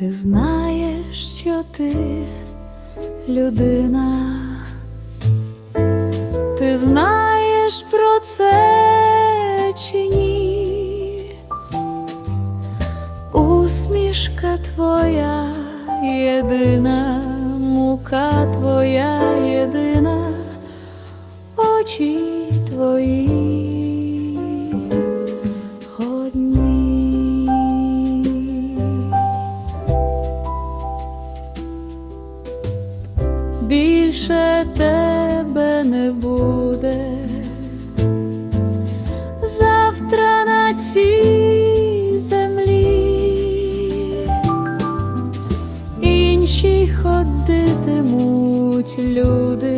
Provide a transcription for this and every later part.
Ти знаєш, що ти людина, ти знаєш про це чи ні? Усмішка твоя єдина, мука твоя єдина, очі твої Більше тебе не буде. Завтра на цій землі, інші ходитимуть люди,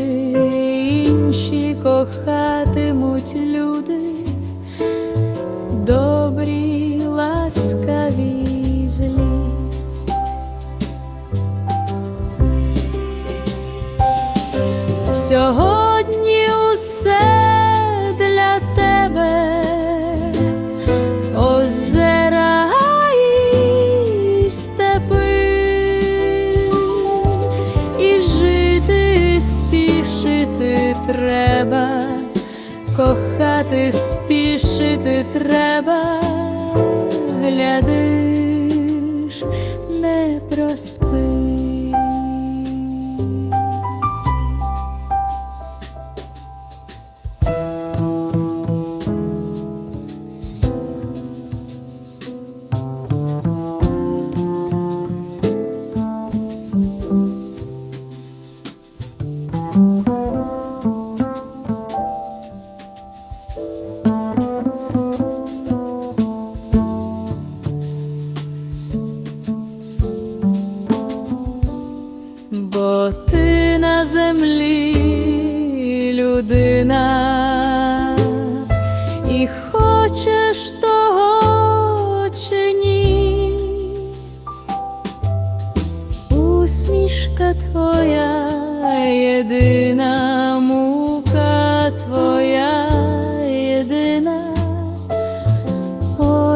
інші кохатимуть люди, Сьогодні усе для тебе, озера степи, і жити спішити треба, кохати спішити треба, Бо ти на землі людина, і хочеш того чи ні, усмішка твоя єдина,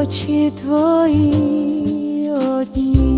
очі твої одні.